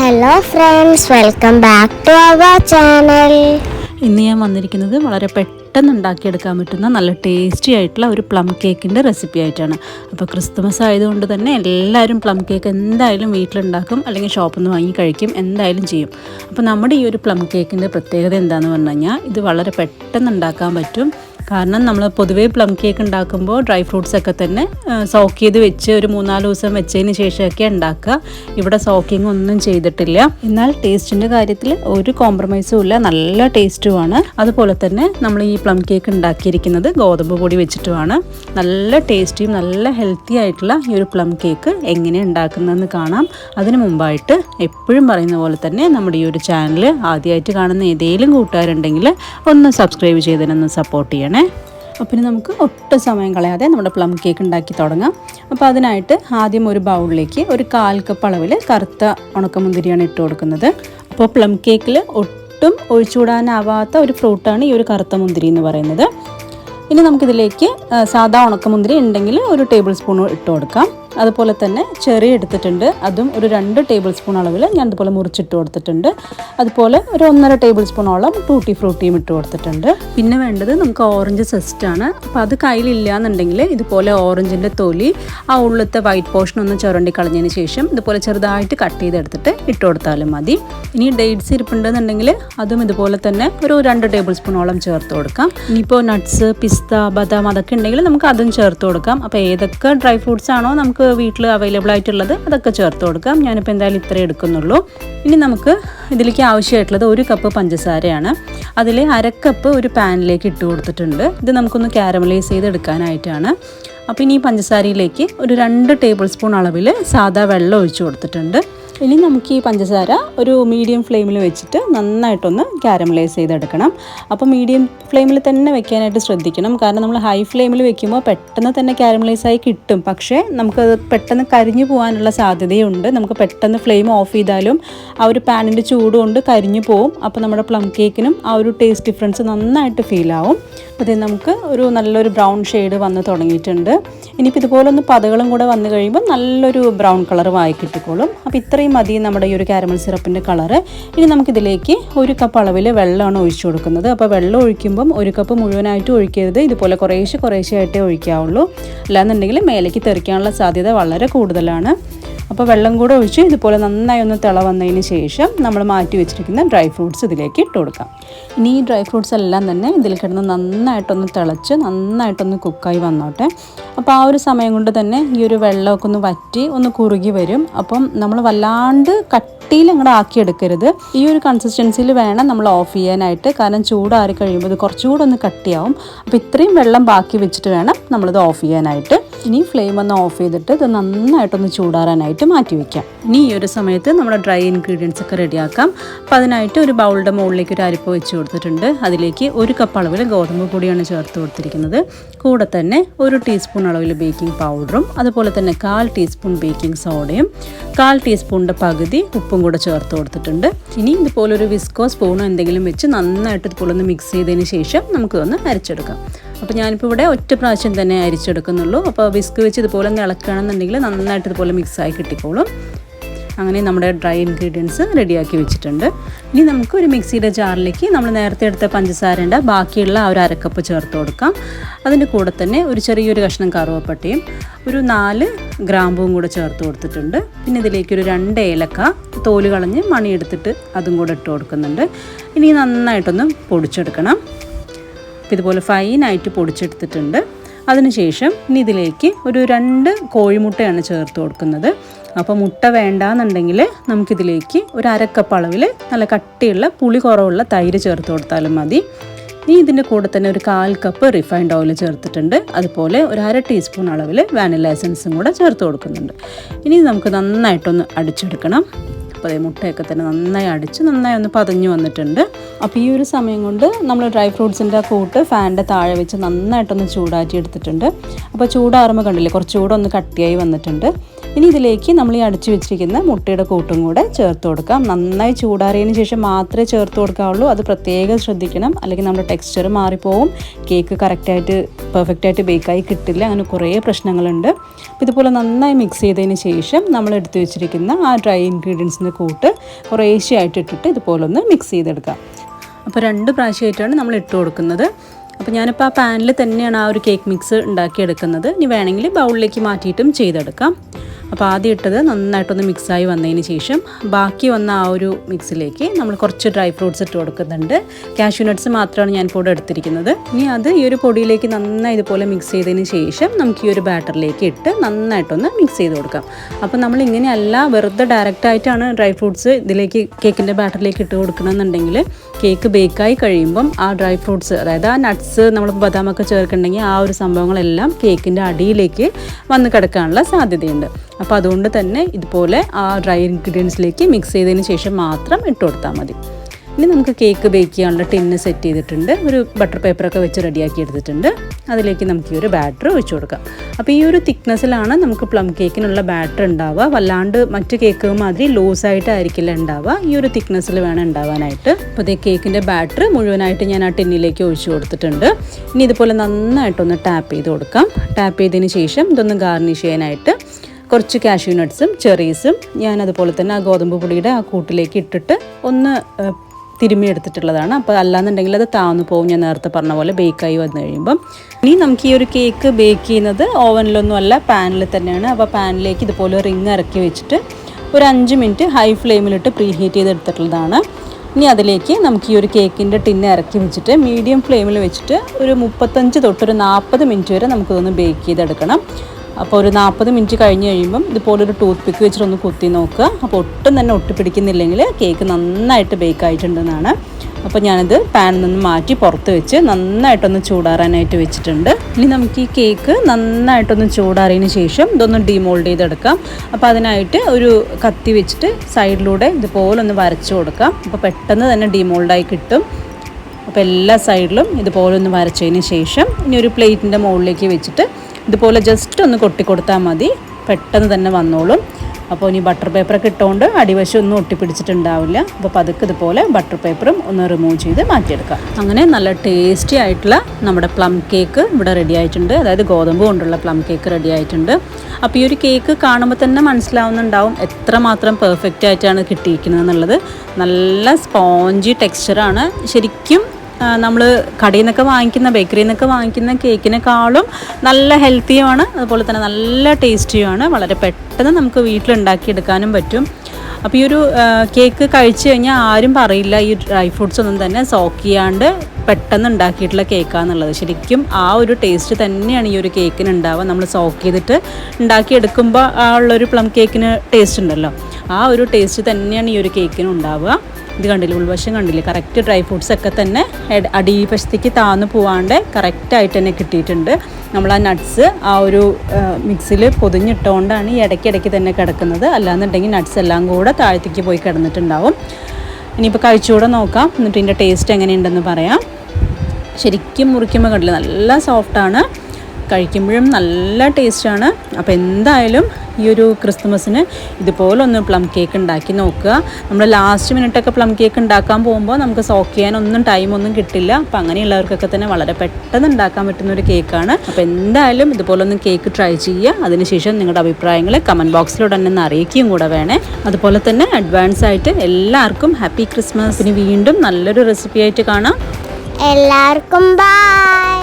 Hello friends welcome back to our channel ഇന്ന് ഞാൻ വന്നിരിക്കുന്നത് വളരെ പെട്ടെന്ന് ഉണ്ടാക്കിയെടുക്കാൻ പറ്റുന്ന നല്ല ടേസ്റ്റി ആയിട്ടുള്ള ഒരു പ്ലം കേക്കിന്റെ റെസിപ്പി ആയിട്ടാണ്. അപ്പോൾ ക്രിസ്തുമസ് ആയതുകൊണ്ട് തന്നെ എല്ലാവരും പ്ലം കേക്ക് എന്തായാലും വീട്ടിലുണ്ടാക്കും അല്ലെങ്കിൽ ഷോപ്പിൽ നിന്ന് വാങ്ങി കഴിക്കും എന്തായാലും ചെയ്യും. അപ്പോൾ നമ്മുടെ ഈ ഒരു പ്ലം കേക്കിന്റെ പ്രത്യേകത എന്താണെന്ന് പറഞ്ഞു കഴിഞ്ഞാൽ ഇത് വളരെ പെട്ടെന്ന് ഉണ്ടാക്കാൻ പറ്റും. കാരണം നമ്മൾ പൊതുവേ പ്ലം കേക്ക് ഉണ്ടാക്കുമ്പോൾ ഡ്രൈ ഫ്രൂട്ട്സ് ഒക്കെ തന്നെ സോക്ക് ചെയ്ത് വെച്ച് ഒരു മൂന്നാൽ ദിവസം വെച്ചതിന് ശേഷമൊക്കെ ഉണ്ടാക്കുക. ഇവിടെ സോക്കിങ് ഒന്നും ചെയ്തിട്ടില്ല. എന്നാൽ ടേസ്റ്റിന്റെ കാര്യത്തിൽ ഒരു കോംപ്രമൈസും ഇല്ല. നല്ല ടേസ്റ്റുമാണ് അതുപോലെ തന്നെ നമ്മൾ ഈ പ്ലം കേക്ക് ഉണ്ടാക്കിയിരിക്കുന്നത് ഗോതമ്പ് പൊടി വെച്ചിട്ടുമാണ്. നല്ല ടേസ്റ്റിയും നല്ല ഹെൽത്തി ആയിട്ടുള്ള ഈ ഒരു പ്ലം കേക്ക് എങ്ങനെ ഉണ്ടാക്കുന്നതെന്ന് കാണാം. അതിന് മുമ്പായിട്ട് എപ്പോഴും പറയുന്ന പോലെ തന്നെ നമ്മുടെ ഈ ഒരു ചാനൽ ആദ്യമായിട്ട് കാണുന്ന ഏതെങ്കിലും കൂട്ടുകാരുണ്ടെങ്കിൽ ഒന്ന് സബ്സ്ക്രൈബ് ചെയ്തതിനൊന്ന് സപ്പോർട്ട് ചെയ്യണേ. അപ്പോൾ ഇനി നമുക്ക് ഒട്ടും സമയം കളയാതെ നമ്മുടെ പ്ലം കേക്ക് ഉണ്ടാക്കി തുടങ്ങാം. അപ്പോൾ അതിനായിട്ട് ആദ്യം ഒരു ബൗളിലേക്ക് ഒരു കാൽ കപ്പ് അളവിൽ കറുത്ത ഉണക്കമുന്തിരിയാണ് ഇട്ട് കൊടുക്കുന്നത്. അപ്പോൾ പ്ലം കേക്കിൽ ഒട്ടും ഒഴിച്ചുകൂടാനാവാത്ത ഒരു ഫ്രൂട്ടാണ് ഈ ഒരു കറുത്ത മുന്തിരി എന്ന് പറയുന്നത്. ഇനി നമുക്കിതിലേക്ക് സാധാ ഉണക്കമുന്തിരി ഉണ്ടെങ്കിൽ ഒരു ടേബിൾ സ്പൂൺ ഇട്ട് കൊടുക്കാം. അതുപോലെ തന്നെ ചെറി എടുത്തിട്ടുണ്ട്. അതും ഒരു രണ്ട് ടേബിൾ സ്പൂൺ അളവിൽ ഞാൻ അതുപോലെ മുറിച്ചിട്ട് കൊടുത്തിട്ടുണ്ട്. അതുപോലെ ഒരു ഒന്നര ടേബിൾ സ്പൂണോളം ടൂട്ടി ഫ്രൂട്ടിയും ഇട്ട് കൊടുത്തിട്ടുണ്ട്. പിന്നെ വേണ്ടത് നമുക്ക് ഓറഞ്ച് സെസ്റ്റാണ് അപ്പോൾ അത് കയ്യിലില്ല എന്നുണ്ടെങ്കിൽ ഇതുപോലെ ഓറഞ്ചിന്റെ തൊലി ആ ഉള്ളത്തെ വൈറ്റ് പോർഷൻ ഒന്ന് ചുരണ്ടി കളഞ്ഞതിന് ശേഷം ഇതുപോലെ ചെറുതായിട്ട് കട്ട് ചെയ്തെടുത്തിട്ട് ഇട്ട് കൊടുത്താലും മതി. ഇനി ഡേറ്റ്സ് ഇരിപ്പുണ്ടെന്നുണ്ടെങ്കിൽ അതും ഇതുപോലെ തന്നെ ഒരു രണ്ട് ടേബിൾ സ്പൂണോളം ചേർത്ത് കൊടുക്കാം. ഇനിയിപ്പോൾ നട്ട്സ് പിസ്ത ബദാം അതൊക്കെ ഉണ്ടെങ്കിൽ നമുക്ക് അതും ചേർത്ത് കൊടുക്കാം. അപ്പോൾ ഏതൊക്കെ ഡ്രൈ ഫ്രൂട്ട്സ് ആണോ നമുക്ക് വീട്ടിൽ അവൈലബിൾ ആയിട്ടുള്ളത് അതൊക്കെ ചേർത്ത് കൊടുക്കാം. ഞാനിപ്പോൾ എന്തായാലും ഇത്രേ എടുക്കുന്നുള്ളൂ. ഇനി നമുക്ക് ഇതിലേക്ക് ആവശ്യമായിട്ടുള്ളത് ഒരു കപ്പ് പഞ്ചസാരയാണ്. അതിൽ അരക്കപ്പ് ഒരു പാനിലേക്ക് ഇട്ട് കൊടുത്തിട്ടുണ്ട്. ഇത് നമുക്കൊന്ന് കാരമലൈസ് ചെയ്ത് എടുക്കാനായിട്ടാണ് അപ്പോൾ ഇനി ഈ പഞ്ചസാരയിലേക്ക് ഒരു രണ്ട് ടേബിൾ സ്പൂൺ അളവിൽ സാദാ വെള്ളം ഒഴിച്ചു കൊടുത്തിട്ടുണ്ട്. ഇനി നമുക്ക് ഈ പഞ്ചസാര ഒരു മീഡിയം ഫ്ലെയിമിൽ വെച്ചിട്ട് നന്നായിട്ടൊന്ന് ക്യാരമലൈസ് ചെയ്തെടുക്കണം. അപ്പോൾ മീഡിയം ഫ്ലെയിമിൽ തന്നെ വെക്കാനായിട്ട് ശ്രദ്ധിക്കണം. കാരണം നമ്മൾ ഹൈ ഫ്ലെയിമിൽ വെക്കുമ്പോൾ പെട്ടെന്ന് തന്നെ ക്യാരമലൈസ് ആയി കിട്ടും. പക്ഷേ നമുക്കത് പെട്ടെന്ന് കരിഞ്ഞു പോകാനുള്ള സാധ്യതയുണ്ട്. നമുക്ക് പെട്ടെന്ന് ഫ്ലെയിം ഓഫ് ചെയ്താലും ആ ഒരു പാനിന്റെ ചൂട് കൊണ്ട് കരിഞ്ഞു പോവും. അപ്പോൾ നമ്മുടെ പ്ലം കേക്കിനും ആ ഒരു ടേസ്റ്റ് ഡിഫറൻസ് നന്നായിട്ട് ഫീലാവും ഇത് നമുക്ക് ഒരു നല്ലൊരു ബ്രൗൺ ഷെയ്ഡ് വന്ന് തുടങ്ങിയിട്ടുണ്ട്. ഇനിയിപ്പോൾ ഇതുപോലെ ഒന്ന് പതകളും കൂടെ വന്നു കഴിയുമ്പോൾ നല്ലൊരു ബ്രൗൺ കളർ വായി കിട്ടിക്കോളും. അപ്പോൾ ഇത്രയും മതി നമ്മുടെ ഈ ഒരു കാരമൽ സിറപ്പിന്റെ കളറ്. ഇനി നമുക്കിതിലേക്ക് ഒരു കപ്പ് അളവിൽ വെള്ളമാണ് ഒഴിച്ചു കൊടുക്കുന്നത്. അപ്പോൾ വെള്ളം ഒഴിക്കുമ്പം ഒരു കപ്പ് മുഴുവനായിട്ട് ഒഴിക്കരുത്. ഇതുപോലെ കുറേശ്ശെ കുറേശ്ശെ ആയിട്ടേ ഒഴിക്കാവുള്ളൂ. അല്ലാന്നുണ്ടെങ്കിൽ മേലേക്ക് തെറിക്കാനുള്ള സാധ്യത വളരെ കൂടുതലാണ്. അപ്പോൾ വെള്ളം കൂടെ ഒഴിച്ച് ഇതുപോലെ നന്നായി ഒന്ന് തിള വന്നതിന് ശേഷം നമ്മൾ മാറ്റി വെച്ചിരിക്കുന്ന ഡ്രൈ ഫ്രൂട്ട്സ് ഇതിലേക്ക് ഇട്ട് കൊടുക്കാം. ഇനി ഈ ഡ്രൈ ഫ്രൂട്ട്സ് എല്ലാം തന്നെ ഇതിൽ കിടന്ന് നന്നായിട്ടൊന്ന് തിളച്ച് നന്നായിട്ടൊന്ന് കുക്കായി വന്നോട്ടെ. അപ്പോൾ ആ ഒരു സമയം കൊണ്ട് തന്നെ ഈ ഒരു വെള്ളമൊക്കെ ഒന്ന് വറ്റി ഒന്ന് കുറുകി വരും. അപ്പം നമ്മൾ വല്ലാണ്ട് കട്ടിയിൽ അങ്ങോട്ട് ആക്കിയെടുക്കരുത് ഈ ഒരു കൺസിസ്റ്റൻസിയിൽ വേണം നമ്മൾ ഓഫ് ചെയ്യാനായിട്ട്. കാരണം ചൂടാറി കഴിയുമ്പോൾ ഇത് കുറച്ചുകൂടെ ഒന്ന് കട്ടിയാവും. അപ്പോൾ ഇത്രയും വെള്ളം ബാക്കി വെച്ചിട്ട് വേണം നമ്മളിത് ഓഫ് ചെയ്യാനായിട്ട്. ഇനി ഫ്ലെയിം ഒന്ന് ഓഫ് ചെയ്തിട്ട് ഇത് നന്നായിട്ടൊന്ന് ചൂടാറാനായിട്ട് മാറ്റി വയ്ക്കാം ഇനി ഈ ഒരു സമയത്ത് നമ്മുടെ ഡ്രൈ ഇൻഗ്രീഡിയൻസ് ഒക്കെ റെഡിയാക്കാം. അപ്പോൾ അതിനായിട്ട് ഒരു ബൗളിന്റെ മുകളിലേക്ക് ഒരു അരിപ്പ് വെച്ച് കൊടുത്തിട്ടുണ്ട്. അതിലേക്ക് ഒരു കപ്പ് അളവിൽ ഗോതമ്പ് പൊടിയാണ് ചേർത്ത് കൊടുത്തിരിക്കുന്നത്. കൂടെ തന്നെ ഒരു ടീസ്പൂൺ അളവിൽ ബേക്കിംഗ് പൗഡറും അതുപോലെ തന്നെ കാൽ ടീസ്പൂൺ ബേക്കിംഗ് സോഡയും കാൽ ടീസ്പൂണിന്റെ പകുതി ഉപ്പും കൂടെ ചേർത്ത് കൊടുത്തിട്ടുണ്ട്. ഇനി ഇതുപോലെ ഒരു വിസ്കോ സ്പൂണോ എന്തെങ്കിലും വെച്ച് നന്നായിട്ട് ഇതുപോലെ ഒന്ന് മിക്സ് ചെയ്തതിന് ശേഷം നമുക്കൊന്ന് അരച്ചെടുക്കാം. അപ്പോൾ ഞാനിപ്പോൾ ഇവിടെ ഒറ്റ പ്രാവശ്യം തന്നെ അരിച്ചെടുക്കുന്നുള്ളൂ. അപ്പോൾ വിസ്ക് വെച്ച് ഇതുപോലെ ഒന്ന് നന്നായിട്ട് ഇതുപോലെ മിക്സായി കിട്ടിക്കോളും. അങ്ങനെ നമ്മുടെ ഡ്രൈ ഇൻഗ്രീഡിയൻസ് റെഡിയാക്കി വെച്ചിട്ടുണ്ട്. ഇനി നമുക്ക് ഒരു മിക്സിയുടെ ജാറിലേക്ക് നമ്മൾ നേരത്തെ എടുത്ത പഞ്ചസാരന്റെ ബാക്കിയുള്ള ആ ഒരു അരക്കപ്പ് ചേർത്ത് കൊടുക്കാം. അതിന്റെ കൂടെ തന്നെ ഒരു ചെറിയൊരു കഷ്ണം കറുവപ്പട്ടയും ഒരു നാല് ഗ്രാമ്പും കൂടെ ചേർത്ത് കൊടുത്തിട്ടുണ്ട്. പിന്നെ ഇതിലേക്ക് ഒരു രണ്ട് ഏലക്ക തോൽ കളഞ്ഞ് മണിയെടുത്തിട്ട് അതും കൂടെ ഇട്ട് കൊടുക്കുന്നുണ്ട്. ഇനി നന്നായിട്ടൊന്ന് പൊടിച്ചെടുക്കണം. അപ്പോൾ ഇതുപോലെ ഫൈനായിട്ട് പൊടിച്ചെടുത്തിട്ടുണ്ട്. അതിനുശേഷം ഇനി ഇതിലേക്ക് ഒരു രണ്ട് കോഴിമുട്ടയാണ് ചേർത്ത് കൊടുക്കുന്നത്. അപ്പോൾ മുട്ട വേണ്ടാന്നുണ്ടെങ്കിൽ നമുക്കിതിലേക്ക് ഒരു അരക്കപ്പ് അളവിൽ നല്ല കട്ടിയുള്ള പുളി കുറവുള്ള തൈര് ചേർത്ത് കൊടുത്താലും മതി. ഇനി ഇതിന്റെ കൂടെ തന്നെ ഒരു കാൽ കപ്പ് റിഫൈൻഡ് ഓയിൽ ചേർത്തിട്ടുണ്ട്. അതുപോലെ ഒരു അര ടീസ്പൂൺ അളവിൽ വാനില എസൻസും കൂടെ ചേർത്ത് കൊടുക്കുന്നുണ്ട്. ഇനി നമുക്ക് നന്നായിട്ടൊന്ന് അടിച്ചെടുക്കണം. അപ്പോൾ മുട്ടയൊക്കെ തന്നെ നന്നായി അടിച്ച് നന്നായി ഒന്ന് പതഞ്ഞു വന്നിട്ടുണ്ട്. അപ്പോൾ ഈ ഒരു സമയം കൊണ്ട് നമ്മൾ ഡ്രൈ ഫ്രൂട്ട്സിന്റെ കൂട്ട് ഫാനിന്റെ താഴെ വെച്ച് നന്നായിട്ടൊന്ന് ചൂടാറ്റി എടുത്തിട്ടുണ്ട് അപ്പോൾ ചൂടാറുമ്പോൾ കണ്ടില്ലേ കുറച്ചുകൂടെ ഒന്ന് കട്ടിയായി വന്നിട്ടുണ്ട്. ഇനി ഇതിലേക്ക് നമ്മൾ ഈ അടിച്ചു വെച്ചിരിക്കുന്ന മുട്ടയുടെ കൂട്ടും കൂടെ ചേർത്ത് കൊടുക്കാം. നന്നായി ചൂടാറിയതിന് ശേഷം മാത്രമേ ചേർത്ത് കൊടുക്കാവുള്ളൂ. അത് പ്രത്യേകം ശ്രദ്ധിക്കണം. അല്ലെങ്കിൽ നമ്മുടെ ടെക്സ്ചർ മാറിപ്പോവും. കേക്ക് കറക്റ്റായിട്ട് പെർഫെക്റ്റായിട്ട് ബേക്കായി കിട്ടില്ല. അങ്ങനെ കുറേ പ്രശ്നങ്ങളുണ്ട്. അപ്പോൾ ഇതുപോലെ നന്നായി മിക്സ് ചെയ്തതിന് ശേഷം നമ്മൾ എടുത്തു വെച്ചിരിക്കുന്ന ആ ഡ്രൈ ഇൻഗ്രീഡിയൻസിന്റെ കൂട്ട് കുറേശ്ശെയായിട്ട് ഇട്ടിട്ട് ഇതുപോലെ ഒന്ന് മിക്സ് ചെയ്തെടുക്കാം. അപ്പോൾ രണ്ട് പ്രാവശ്യമായിട്ടാണ് നമ്മൾ ഇട്ട് കൊടുക്കുന്നത്. അപ്പോൾ ഞാനിപ്പോൾ ആ പാനിൽ തന്നെയാണ് ആ ഒരു കേക്ക് മിക്സ് ഉണ്ടാക്കിയെടുക്കുന്നത്. ഇനി വേണമെങ്കിൽ ബൗളിലേക്ക് മാറ്റിയിട്ടും ചെയ്തെടുക്കാം. അപ്പോൾ ആദ്യം ഇട്ടത് നന്നായിട്ടൊന്ന് മിക്സായി വന്നതിന് ശേഷം ബാക്കി വന്ന ആ ഒരു മിക്സിലേക്ക് നമ്മൾ കുറച്ച് ഡ്രൈ ഫ്രൂട്ട്സ് ഇട്ട് കൊടുക്കുന്നുണ്ട്. കാഷ്യൂ നട്ട്സ് മാത്രമാണ് ഞാൻ ഇപ്പോൾ എടുത്തിരിക്കുന്നത്. ഇനി അത് ഈ ഒരു പൊടിയിലേക്ക് നന്നായി ഇതുപോലെ മിക്സ് ചെയ്തതിന് ശേഷം നമുക്ക് ഈ ഒരു ബാറ്ററിലേക്ക് ഇട്ട് നന്നായിട്ടൊന്ന് മിക്സ് ചെയ്ത് കൊടുക്കാം. അപ്പോൾ നമ്മൾ ഇങ്ങനെയല്ല വെറുതെ ഡയറക്റ്റായിട്ടാണ് ഡ്രൈ ഫ്രൂട്ട്സ് ഇതിലേക്ക് കേക്കിന്റെ ബാറ്ററിലേക്ക് ഇട്ട് കൊടുക്കണമെന്നുണ്ടെങ്കിൽ കേക്ക് ബേക്കായി കഴിയുമ്പം ആ ഡ്രൈ ഫ്രൂട്ട്സ് അതായത് ആ നട്ട്സ് നമ്മൾ ബദാമൊക്കെ ചേർക്കുന്നുണ്ടെങ്കിൽ ആ ഒരു സംഭവങ്ങളെല്ലാം കേക്കിന്റെ അടിയിലേക്ക് വന്ന് കിടക്കാനുള്ള സാധ്യതയുണ്ട്. അപ്പോൾ അതുകൊണ്ട് തന്നെ ഇതുപോലെ ആ ഡ്രൈ ഇൻഗ്രീഡിയൻസിലേക്ക് മിക്സ് ചെയ്തതിന് ശേഷം മാത്രം ഇട്ട് കൊടുത്താൽ മതി. ഇനി നമുക്ക് കേക്ക് ബേക്ക് ചെയ്യാനുള്ള ടിന്ന് സെറ്റ് ചെയ്തിട്ടുണ്ട്. ഒരു ബട്ടർ പേപ്പറൊക്കെ വെച്ച് റെഡിയാക്കി എടുത്തിട്ടുണ്ട്. അതിലേക്ക് നമുക്ക് ഈ ഒരു ബാറ്റർ ഒഴിച്ചു കൊടുക്കാം. അപ്പോൾ ഈ ഒരു തിക്നെസ്സിലാണ് നമുക്ക് പ്ലം കേക്കിനുള്ള ബാറ്റർ ഉണ്ടാവുക. വല്ലാണ്ട് മറ്റ് കേക്ക് മാതിരി ലൂസായിട്ടായിരിക്കില്ല ഉണ്ടാവുക. ഈ ഒരു തിക്നെസ്സിൽ വേണം ഉണ്ടാവാനായിട്ട്. അപ്പോൾ ഇതേ കേക്കിന്റെ ബാറ്റർ മുഴുവനായിട്ട് ഞാൻ ആ ടിന്നിലേക്ക് ഒഴിച്ചു കൊടുത്തിട്ടുണ്ട്. ഇനി ഇതുപോലെ നന്നായിട്ടൊന്ന് ടാപ്പ് ചെയ്ത് കൊടുക്കാം. ടാപ്പ് ചെയ്തതിന് ശേഷം ഇതൊന്ന് ഗാർണിഷ് ചെയ്യാനായിട്ട് കുറച്ച് കാഷ്യൂ നട്ട്സും ചെറീസും ഞാൻ അതുപോലെ തന്നെ ആ ഗോതമ്പ് പൊടിയുടെ ആ കൂട്ടിലേക്ക് ഇട്ടിട്ട് ഒന്ന് തിരുമ്മി എടുത്തിട്ടുള്ളതാണ്. അപ്പോൾ അല്ലാന്നുണ്ടെങ്കിൽ അത് താന്നു പോകും ഞാൻ നേരത്തെ പറഞ്ഞ പോലെ ബേക്കായി വന്നു കഴിയുമ്പം. ഇനി നമുക്ക് ഈ ഒരു കേക്ക് ബേക്ക് ചെയ്യുന്നത് ഓവനിലൊന്നും അല്ല പാനിൽ തന്നെയാണ്. അപ്പോൾ പാനിലേക്ക് ഇതുപോലെ റിങ് ഇറക്കി വെച്ചിട്ട് ഒരു അഞ്ച് മിനിറ്റ് ഹൈ ഫ്ലെയിമിലിട്ട് പ്രീ ഹീറ്റ് ചെയ്തെടുത്തിട്ടുള്ളതാണ് ഇനി അതിലേക്ക് നമുക്ക് ഈ ഒരു കേക്കിന്റെ ടിന്ന് ഇറക്കി വെച്ചിട്ട് മീഡിയം ഫ്ലെയിമിൽ വെച്ചിട്ട് ഒരു മുപ്പത്തഞ്ച് തൊട്ടൊരു നാൽപ്പത് മിനിറ്റ് വരെ നമുക്കിതൊന്ന് ബേക്ക് ചെയ്തെടുക്കണം. അപ്പോൾ ഒരു നാൽപ്പത് മിനിറ്റ് കഴിഞ്ഞ് കഴിയുമ്പം ഇതുപോലെ ഒരു ടൂത്ത് പിക്ക് വെച്ചിട്ടൊന്ന് കുത്തി നോക്കുക. അപ്പോൾ ഒട്ടും തന്നെ ഒട്ടിപ്പിടിക്കുന്നില്ലെങ്കിൽ കേക്ക് നന്നായിട്ട് ബേക്ക് ആയിട്ടുണ്ടെന്നാണ്. അപ്പോൾ ഞാനിത് പാനിൽ നിന്ന് മാറ്റി പുറത്ത് വെച്ച് നന്നായിട്ടൊന്ന് ചൂടാറാനായിട്ട് വെച്ചിട്ടുണ്ട്. ഇനി നമുക്ക് ഈ കേക്ക് നന്നായിട്ടൊന്ന് ചൂടാറിയതിന് ശേഷം ഇതൊന്ന് ഡിമോൾഡ് ചെയ്തെടുക്കാം. അപ്പോൾ അതിനായിട്ട് ഒരു കത്തി വെച്ചിട്ട് സൈഡിലൂടെ ഇതുപോലെ ഒന്ന് വരച്ചു കൊടുക്കാം. അപ്പോൾ പെട്ടെന്ന് തന്നെ ഡിമോൾഡായി കിട്ടും. അപ്പോൾ എല്ലാ സൈഡിലും ഇതുപോലെ ഒന്ന് വരച്ചതിന് ശേഷം ഇനി ഒരു പ്ലേറ്റിന്റെ മുകളിലേക്ക് വെച്ചിട്ട് ഇതുപോലെ ജസ്റ്റ് ഒന്ന് കൊട്ടി കൊടുത്താൽ മതി. പെട്ടെന്ന് തന്നെ വന്നോളും. അപ്പോൾ ഇനി ബട്ടർ പേപ്പറൊക്കെ ഇട്ടുകൊണ്ട് അടിവശം ഒന്നും ഒട്ടിപ്പിടിച്ചിട്ടുണ്ടാവില്ല. അപ്പോൾ പതുക്കെ ഇതുപോലെ ബട്ടർ പേപ്പറും ഒന്ന് റിമൂവ് ചെയ്ത് മാറ്റിയെടുക്കാം. അങ്ങനെ നല്ല ടേസ്റ്റി ആയിട്ടുള്ള നമ്മുടെ പ്ലം കേക്ക് ഇവിടെ റെഡി ആയിട്ടുണ്ട്. അതായത് ഗോതമ്പ് കൊണ്ടുള്ള പ്ലം കേക്ക് റെഡി ആയിട്ടുണ്ട്. അപ്പോൾ ഈ ഒരു കേക്ക് കാണുമ്പോൾ തന്നെ മനസ്സിലാവുന്നുണ്ടാവും എത്രമാത്രം പെർഫെക്റ്റ് ആയിട്ടാണ് കിട്ടിയിരിക്കുന്നത് എന്നുള്ളത്. നല്ല സ്പോഞ്ചി ടെക്സ്ചറാണ് ശരിക്കും നമ്മൾ കടയിൽ നിന്നൊക്കെ വാങ്ങിക്കുന്ന ബേക്കറിയിൽ നിന്നൊക്കെ വാങ്ങിക്കുന്ന കേക്കിനേക്കാളും നല്ല ഹെൽത്തിയുമാണ്. അതുപോലെ തന്നെ നല്ല ടേസ്റ്റിയുമാണ്. വളരെ പെട്ടെന്ന് നമുക്ക് വീട്ടിലുണ്ടാക്കിയെടുക്കാനും പറ്റും. അപ്പോൾ ഈ ഒരു കേക്ക് കഴിച്ചു കഴിഞ്ഞാൽ ആരും പറയില്ല ഈ ഡ്രൈ ഫ്രൂട്ട്സ് ഒന്നും തന്നെ സോക്ക് ചെയ്യാണ്ട് പെട്ടെന്ന് ഉണ്ടാക്കിയിട്ടുള്ള കേക്കാന്നുള്ളത്. ശരിക്കും ആ ഒരു ടേസ്റ്റ് തന്നെയാണ് ഈ ഒരു കേക്കിന് ഉണ്ടാവുക നമ്മൾ സോക്ക് ചെയ്തിട്ട് ഉണ്ടാക്കിയെടുക്കുമ്പോൾ ആ ഉള്ളൊരു പ്ലം കേക്കിന് ടേസ്റ്റ് ഉണ്ടല്ലോ. ആ ഒരു ടേസ്റ്റ് തന്നെയാണ് ഈ ഒരു കേക്കിന് ഉണ്ടാവുക ഇത് കണ്ടില്ലേ? ഉൾവശം കണ്ടില്ലേ? കറക്റ്റ് ഡ്രൈ ഫ്രൂട്ട്സ് ഒക്കെ തന്നെ അടിവശത്തേക്ക് താന്നു പോവാണ്ട് കറക്റ്റായിട്ട് തന്നെ കിട്ടിയിട്ടുണ്ട്. നമ്മൾ ആ നട്ട്സ് ആ ഒരു മിക്സിൽ പൊതിഞ്ഞിട്ടുകൊണ്ടാണ് ഈ ഇടയ്ക്കിടയ്ക്ക് തന്നെ കിടക്കുന്നത്. അല്ലാന്നുണ്ടെങ്കിൽ നട്ട്സ് എല്ലാം കൂടെ താഴത്തേക്ക് പോയി കിടന്നിട്ടുണ്ടാവും. ഇനിയിപ്പോൾ കഴിച്ചുകൂടെ നോക്കാം. എന്നിട്ട് ഇതിന്റെ ടേസ്റ്റ് എങ്ങനെയുണ്ടെന്ന് പറയാം. ശരിക്കും മുറിക്കുമ്പോൾ കണ്ടില്ല? നല്ല സോഫ്റ്റാണ് കഴിക്കുമ്പോഴും നല്ല ടേസ്റ്റാണ്. അപ്പോൾ എന്തായാലും ഈ ഒരു ക്രിസ്മസിന് ഇതുപോലൊന്ന് പ്ലം കേക്ക് ഉണ്ടാക്കി നോക്കുക. നമ്മൾ ലാസ്റ്റ് മിനിറ്റൊക്കെ പ്ലം കേക്ക് ഉണ്ടാക്കാൻ പോകുമ്പോൾ നമുക്ക് സോക്ക് ചെയ്യാനൊന്നും ടൈമൊന്നും കിട്ടില്ല. അപ്പം അങ്ങനെയുള്ളവർക്കൊക്കെ തന്നെ വളരെ പെട്ടെന്ന് ഉണ്ടാക്കാൻ പറ്റുന്ന ഒരു കേക്കാണ്. അപ്പോൾ എന്തായാലും ഇതുപോലെ ഒന്ന് കേക്ക് ട്രൈ ചെയ്യുക. അതിനുശേഷം നിങ്ങളുടെ അഭിപ്രായങ്ങൾ കമന്റ് ബോക്സിലൂടെ തന്നെ അറിയിക്കുകയും കൂടെ വേണേ. അതുപോലെ തന്നെ അഡ്വാൻസ് ആയിട്ട് എല്ലാവർക്കും ഹാപ്പി ക്രിസ്മസിന് വീണ്ടും നല്ലൊരു റെസിപ്പി ആയിട്ട് കാണാം. എല്ലാവർക്കും ബൈ